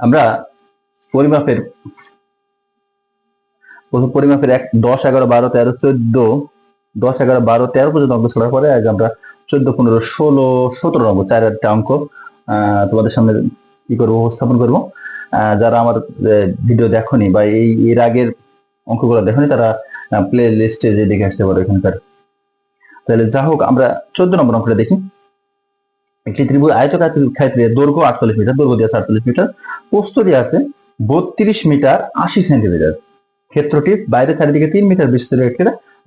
আমরা পরিমাপের, প্রথম পরিমাপের এক, দশ, এগারো, বারো, তেরো, চোদ্দ, দশ, এগারো, বারো, তেরো পর্যন্ত অঙ্ক ছড়ার পরে আজ আমরা চোদ্দ, পনেরো, ষোলো, সতেরো অঙ্ক চার একটা অঙ্ক তোমাদের সামনে কি করব, উপস্থাপন করব। যারা আমার ভিডিও দেখনি বা এই, এর আগের অঙ্কগুলো দেখনি, তারা প্লে লিস্টে যে দেখে আসতে পারো এখানকার। তাহলে যা হোক, আমরা চোদ্দ নম্বর অঙ্কটা দেখি। একটি ত্রিভুজ আয়তকার ক্ষেত্রে দৈর্ঘ্য আটচল্লিশ মিটার, দৈর্ঘ্য দিয়ে আছে আটচল্লিশ মিটার। প্রস্থ দিয়ে আছে বত্রিশ মিটার আশি সেন্টিমিটার। ক্ষেত্রটি বাইরে চারিদিকে তিন মিটার বিস্তৃত একটি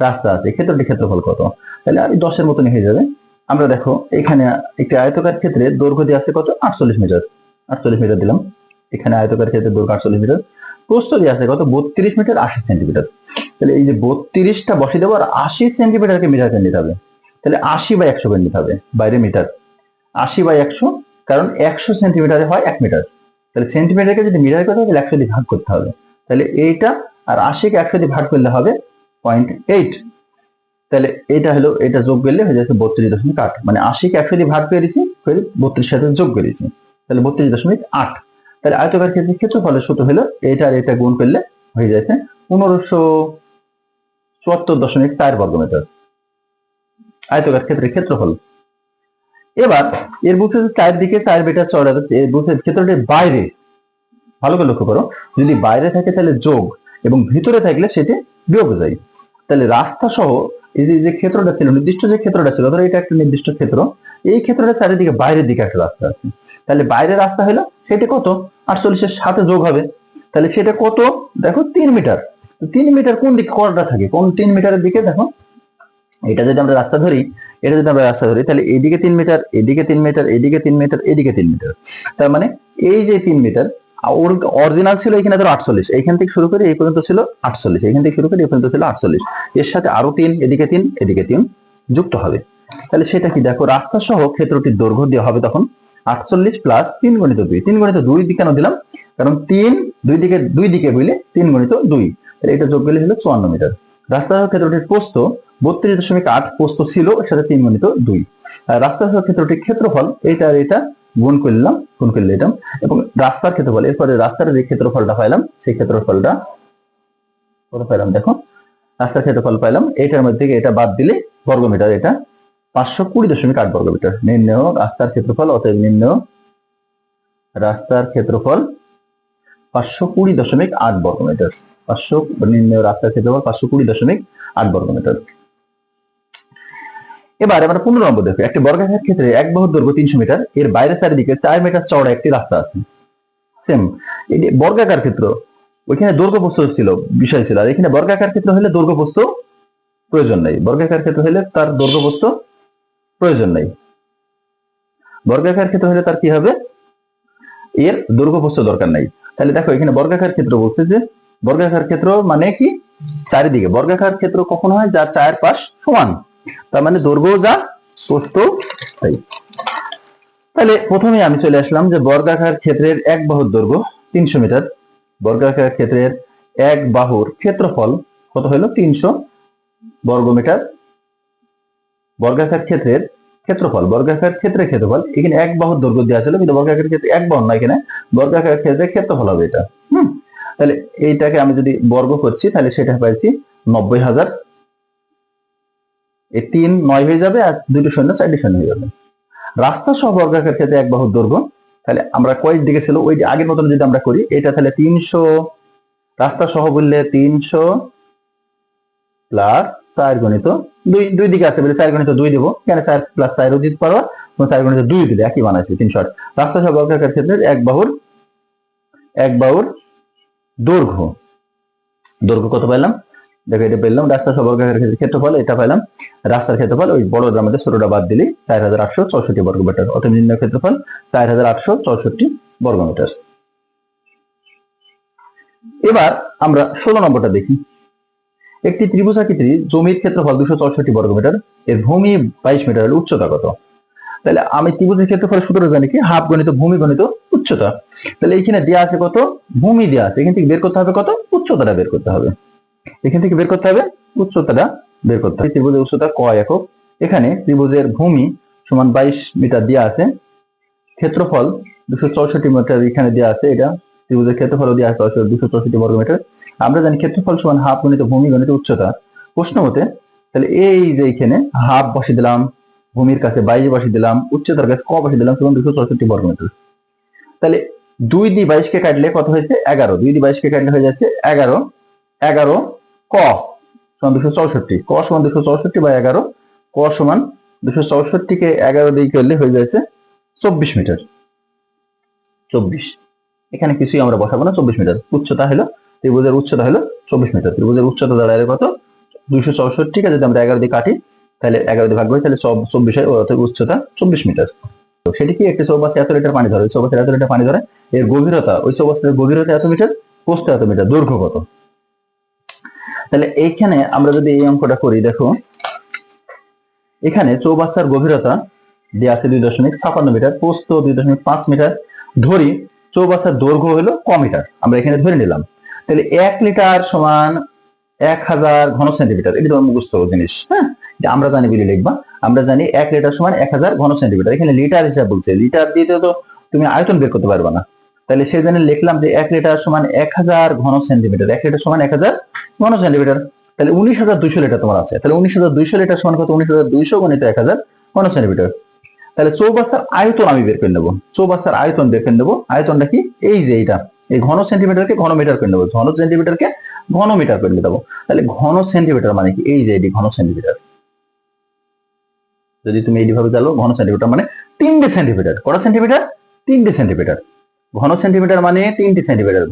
রাস্তা আছে। ক্ষেত্রটি ক্ষেত্রফল কত? তাহলে আমি দশের মতন হয়ে যাবে। আমরা দেখো, এখানে একটি আয়তকার ক্ষেত্রে দৈর্ঘ্য দিয়ে আছে কত? আটচল্লিশ মিটার। আটচল্লিশ মিটার দিলাম। এখানে আয়তকার ক্ষেত্রে দৈর্ঘ্য আটচল্লিশ মিটার। প্রস্থ দিয়ে আছে কত? বত্রিশ মিটার আশি সেন্টিমিটার। তাহলে এই যে বত্রিশটা বসে দেবো আর আশি সেন্টিমিটারকে মিটারকে নিতে হবে। তাহলে আশি বা একশো করে নিতে হবে বাইরে মিটার। আশি বাই একশো, কারণ একশো সেন্টিমিটারে হয় এক মিটার তাহলে সেন্টিমিটারকে যদি মিটার করতে হবে তাহলে একশো দিয়ে ভাগ করতে হবে। তাহলে এইটা আর আশিকে একশো দিয়ে ভাগ করলে হবে পয়েন্ট এইট তাহলে এটা হলো, এটা যোগ করলে হয়ে যাচ্ছে বত্রিশ দশমিক আট। মানে আশিকে একশো দিয়ে ভাগ করে দিচ্ছি করে বত্রিশ সাথে যোগ করে দিচ্ছি তাহলে বত্রিশ দশমিক আট। তাহলে আয়তকার ক্ষেত্রে ক্ষেত্রফলের সূত্র হলো, এটা আর এটা গুণ করলে হয়ে যাচ্ছে পনেরোশো চুয়াত্তর দশমিক চার বর্গমিটার। আয়তকার ক্ষেত্রে ক্ষেত্রফল। এবার এর বুথের চারদিকে চার মিটার চড়া এর বুথের ক্ষেত্রটির বাইরে, ভালো করে লক্ষ্য করো, যদি বাইরে থাকে তাহলে যোগ এবং ভিতরে থাকলে সেটি বিয়োগ যায় তাহলে রাস্তা সহ এই যে- ক্ষেত্রটা ছিল, নির্দিষ্ট যে ক্ষেত্রটা ছিল, ধরো এটা একটা নির্দিষ্ট ক্ষেত্র, এই ক্ষেত্রটা চারিদিকে বাইরের দিকে একটা রাস্তা আছে। তাহলে বাইরের রাস্তা হলো সেটি কত? আটচল্লিশের সাথে যোগ হবে। তাহলে সেটা কত? দেখো তিন মিটার। তিন মিটার কোন দিকে কটা থাকে? কোন তিন মিটারের দিকে? দেখো, এটা যদি আমরা রাস্তা ধরি এটা যদি আমরা রাস্তা ধরি, তাহলে এদিকে তিন মিটার এদিকে তিন মিটার এদিকে তিন মিটার এদিকে তিন মিটার তার মানে এই যে তিন মিটার ওর অরিজিনাল ছিল এখানে ধরো আটচল্লিশ। এইখান থেকে শুরু করে এই পর্যন্ত ছিল আটচল্লিশ। এখান থেকে শুরু করে এই পর্যন্ত ছিল আটচল্লিশ। এর সাথে আরও তিন, এদিকে তিন এদিকে তিন যুক্ত হবে। তাহলে সেটা কি? দেখো রাস্তা সহ ক্ষেত্রটির দৈর্ঘ্য দেওয়া হবে তখন আটচল্লিশ প্লাস তিন গণিত দুই। তিন গণিত দুই দিকে কেন দিলাম? কারণ তিন দুই দিকে দুই দিকে বইলে তিন গণিত দুই। তাহলে এটা যোগ করলে হলো চুয়ান্ন মিটার রাস্তা সহ ক্ষেত্রটির প্রস্থ বত্রিশ দশমিক আট প্রস্থ ছিল সাথে তিন গণিত দুই। আর রাস্তা সহ ক্ষেত্রটির ক্ষেত্রফল এটা আর এটা গুণ করলাম গুণ করলে এটা এবং রাস্তার ক্ষেত্রফল, এরপরে রাস্তার যে ক্ষেত্রফলটা পাইলাম, সেই ক্ষেত্রফলটা কত পাইলাম দেখো? রাস্তার ক্ষেত্রফল পাইলাম এটার মধ্যে থেকে এটা বাদ দিলে বর্গমিটার এটা পাঁচশো কুড়ি দশমিক আট বর্গমিটার। নির্ণয় রাস্তার ক্ষেত্রফল, অতএব নির্ণয় রাস্তার ক্ষেত্রফল পাঁচশো কুড়ি দশমিক আট বর্গমিটার। পাঁচশো, নির্ণয় রাস্তার ক্ষেত্রফল পাঁচশো কুড়ি দশমিক আট বর্গমিটার। এবার আমরা পনেরো নম্বর দেখো। একটি বর্গাকার ক্ষেত্রে এক বাহুর দৈর্ঘ্য তিনশো মিটার, এর বাইরে চারিদিকে চার মিটার চওড়া একটি রাস্তা আছে। সেম এটি বর্গাকার ক্ষেত্র, ওইখানে দৈর্ঘ্য প্রস্থ ছিল, বিষয় ছিল। আর এখানে বর্গাকার ক্ষেত্র হলে দৈর্ঘ্য প্রস্থ প্রয়োজন নাই। বর্গাকার ক্ষেত্র হলে তার দৈর্ঘ্য প্রস্থ প্রয়োজন নাই। বর্গাকার ক্ষেত্র হলে তার কি হবে? এর দৈর্ঘ্য প্রস্থ দরকার নাই। তাহলে দেখো, এখানে বর্গাকার ক্ষেত্র বলছে যে, বর্গাকার ক্ষেত্র মানে কি? চারিদিকে। বর্গাকার ক্ষেত্র কখন হয়? যার চার পাশ সমান। তার মানে দৈর্ঘ্য যা, প্রস্থ তাহলে প্রথমে আমি চলে আসলাম যে বর্গাকার ক্ষেত্রের এক বাহুর দৈর্ঘ্য তিনশো মিটার। বর্গাকার ক্ষেত্রের এক বাহুর ক্ষেত্রফল কত হলো? তিনশো বর্গমিটার বর্গাকার ক্ষেত্রের ক্ষেত্রফল, বর্গাকার ক্ষেত্রের ক্ষেত্রফল, এখানে এক বাহুর দৈর্ঘ্য দেওয়া ছিল, কিন্তু বর্গাকার ক্ষেত্রে এক বাহু না এখানে। বর্গাকার ক্ষেত্রে ক্ষেত্রফল হবে এটা। হুম? তাহলে এইটাকে আমি যদি বর্গ করছি, তাহলে সেটা পাইছি নব্বই হাজার। এই তিন নয় হয়ে যাবে আর দুটো শূন্য চারটি শূন্য হয়ে যাবে। রাস্তা সহ বর্গাকার ক্ষেত্রে এক বাহুর দৈর্ঘ্য, তাহলে আমরা কয়েক দিকে ছিল, ওই যে আগের মতন যদি আমরা করি, এটা তাহলে তিনশো, রাস্তা সহ বললে তিনশো প্লাস চার গণিত দুই দুই দিকে আছে বলে চার গণিত দুই দেবো কেন চার প্লাস চারও দিতে পারো চার গণিত দুই দিলে একই বানাইছে তিনশো আট। রাস্তা সহ বর্গাকার ক্ষেত্রে এক বাহুর এক বাহুর দৈর্ঘ্য। দৈর্ঘ্য কত পাইলাম? দেখো, এটা পেলাম রাস্তা ক্ষেত্রে ক্ষেত্রফল, এটা পাইলাম রাস্তার ক্ষেত্রফল, ওই বড়টার মধ্যে ছোটটা বাদ দিলে, চার হাজার আটশো চৌষট্টি বর্গমিটার। অত নির্ণয় ক্ষেত্রফল, চার হাজার আটশো চৌষট্টি বর্গমিটার। এবার আমরা ষোলো নম্বরটা দেখি। একটি ত্রিভুজাকৃতি জমির ক্ষেত্রফল দুশো চৌষট্টি বর্গমিটার, এর ভূমি বাইশ মিটার হলে উচ্চতা কত? তাহলে আমি ত্রিভুজের ক্ষেত্রফল সূত্র জানি কি? হাফ গণিত, ভূমি গণিত, উচ্চতা। তাহলে এখানে দেওয়া আছে কত? ভূমি দেওয়া আছে, এখান থেকে বের করতে হবে কত? উচ্চতাটা বের করতে হবে। এখান থেকে বের করতে হবে, উচ্চতাটা বের করতে হবে। ত্রিভুজের উচ্চতা ক একক? এখানে ত্রিভুজের ভূমি সমান বাইশ মিটার দেওয়া আছে। ক্ষেত্রফল দুশো চৌষট্টি মিটার এখানে দেওয়া আছে, এটা ত্রিভুজের ক্ষেত্রফল দেওয়া আছে দুশো চৌষট্টি বর্গ মিটার। আমরা জানি ক্ষেত্রফল সমান হাফ গণিত ভূমি গণিত উচ্চতা। প্রশ্ন মতে তাহলে এই যে এখানে হাফ বসে দিলাম, ভূমির কাছে বাইশ বসে দিলাম, উচ্চতার কাছে ক বসে দিলাম তখন দুশো চৌষট্টি বর্গ মিটার। তাহলে দুই দিয়ে বাইশকে কাটলে কত হয়েছে? এগারো। দুই দিয়ে বাইশকে কাটলে হয়ে যাচ্ছে এগারো। এগারো ক সমান দুশো চৌষট্টি। ক সমান দুশো চৌষট্টি বা এগারো। ক সমান দুশো চৌষট্টিকে এগারো দিয়ে করলে হয়ে যাচ্ছে চব্বিশ মিটার। চব্বিশ। এখানে কিছুই আমরা বসাবো না, চব্বিশ মিটার। উচ্চতা হলো, ত্রিভুজের উচ্চতা হলো চব্বিশ মিটার। ত্রিভুজের উচ্চতা দাঁড়ায় কত? দুশো চৌষট্টিকে যদি আমরা এগারো দিয়ে কাটি, তাহলে এগারো দিয়ে ভাগ করি, তাহলে চব্বিশ উচ্চতা চব্বিশ মিটার। তো সেটি কি একটি চৌবাসে এত লিটার পানি ধরে? ওই চৌবাসে এত লিটার পানি ধরে, এর গভীরতা, ওই চৌবাসের গভীরতা এত মিটার প্রস্থ এত মিটার, দৈর্ঘ্য কত? তাহলে এইখানে আমরা যদি এই অঙ্কটা করি, দেখো। এখানে চৌবাচ্চার গভীরতা দেওয়া আছে দুই দশমিক ছাপান্ন মিটার পোস্ত দুই দশমিক পাঁচ মিটার। ধরি, চৌবাচ্চার দৈর্ঘ্য হলো ক মিটার, আমরা এখানে ধরে নিলাম। তাহলে এক লিটার সমান এক হাজার ঘন সেন্টিমিটার, এটি তোমার মুখস্থ জিনিস হ্যাঁ? আমরা জানি বলে লিখবা। আমরা জানি এক লিটার সমান এক হাজার ঘন সেন্টিমিটার। এখানে লিটার হিসাব বলছে, লিটার দিয়ে তো তুমি আয়তন বের করতে পারবে না। তাহলে সেই জন্য লিখলাম যে এক লিটার সমান এক হাজার ঘন সেন্টিমিটার, এক লিটার সমান এক হাজার ঘন সেন্টিমিটার, তাহলে উনিশ হাজার দুইশো লিটার তোমার আছে। তাহলে উনিশ হাজার দুইশো লিটার সমান কত উনিশ হাজার দুইশো গণিত এক হাজার ঘন সেন্টিমিটার। তাহলে চৌবাস্তার আয়তন আমি বের করে নেব। চৌবাস্তার আয়তন বের করে নেব। আয়তনটা কি? এই যে এইটা। এই ঘন সেন্টিমিটারকে ঘন মিটার করে নেব। ঘন সেন্টিমিটারকে ঘন মিটার করে দেবো তাহলে ঘন সেন্টিমিটার মানে কি? এই যে এটি ঘন সেন্টিমিটার। যদি তুমি এইভাবে চালো, ঘন সেন্টিমিটার মানে তিনটে সেন্টিমিটার। কটা সেন্টিমিটার? তিনটে সেন্টিমিটার। ঘন সেন্টিমিটার মানে তিনটে সেন্টিমিটার।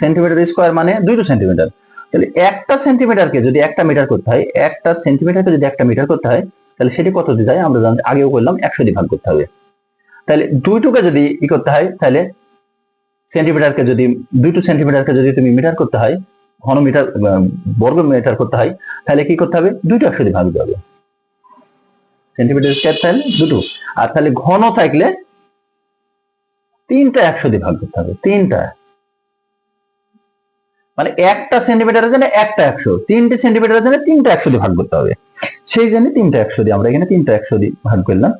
সেন্টিমিটার স্কোয়ার মানে দুইটো সেন্টিমিটার। তাহলে একটা সেন্টিমিটারকে যদি একটা মিটার করতে হয়, একটা সেন্টিমিটারকে যদি একটা মিটার করতে হয়, তাহলে সেটি কত দিয়ে যায় আমরা জানি আগেও করলাম একশো দিয়ে ভাগ করতে হবে। তাহলে দুইটুকে যদি ই করতে হয়, তাহলে সেন্টিমিটারকে যদি দুইটো সেন্টিমিটারকে যদি তুমি মিটার করতে হয়, ঘন মিটার বর্গ মিটার করতে হয়, তাহলে কি করতে হবে? দুইটো একশো দিয়ে ভাগ দিতে হবে। সেন্টিমিটার স্কোয়ার তাহলে দুটো। আর তাহলে ঘন থাকলে তিনটা একশো দিয়ে ভাগ করতে হবে। তিনটা। মানে একটা সেন্টিমিটারের জন্য একটা একশো, তিনটে সেন্টিমিটারের জন্য তিনটা একশো দিয়ে ভাগ করতে হবে। সেই জন্য তিনটা একশো দিয়ে আমরা এখানে তিনটা একশো দিয়ে ভাগ করলাম।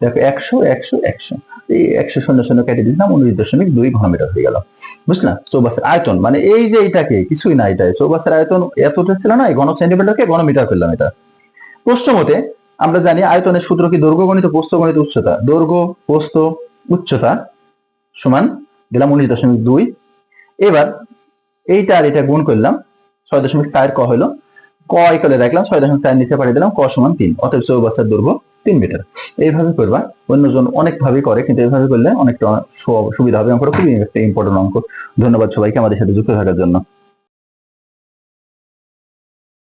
দেখো একশো একশো একশো। এই একশো শূন্য শূন্য কেটে দিলাম উনিশ দশমিক দুই ঘনমিটার হয়ে গেল। বুঝলাম চৌবাসের আয়তন মানে এই যে এইটাকে কিছুই না এটা চৌবাসের আয়তন এতটা ছিল না ঘন সেন্টিমিটারকে ঘনমিটার করলাম এটা। প্রশ্ন মতে, আমরা জানি আয়তনের সূত্র কি দৈর্ঘ্য গণিত, প্রস্থ গণিত, উচ্চতা? দৈর্ঘ্য, প্রস্থ, উচ্চতা সমান দিলাম উনিশ দশমিক দুই। এবার এইটা আর এটা গুণ করলাম, ছয় দশমিক চার ক হলো। ক ইকলে রাখলাম, ছয় দশমিক চার নিচে পাঠিয়ে দিলাম, ক সমান তিন, অতএব চৌবাচ্চার দৈর্ঘ্য তিন মিটার। এইভাবে করবা, অন্যজন অনেক ভাবে করে, কিন্তু এইভাবে করলে অনেকটা সুবিধা হবে অঙ্কটা খুবই একটা ইম্পর্টেন্ট অঙ্ক। ধন্যবাদ সবাইকে আমাদের সাথে যুক্ত থাকার জন্য।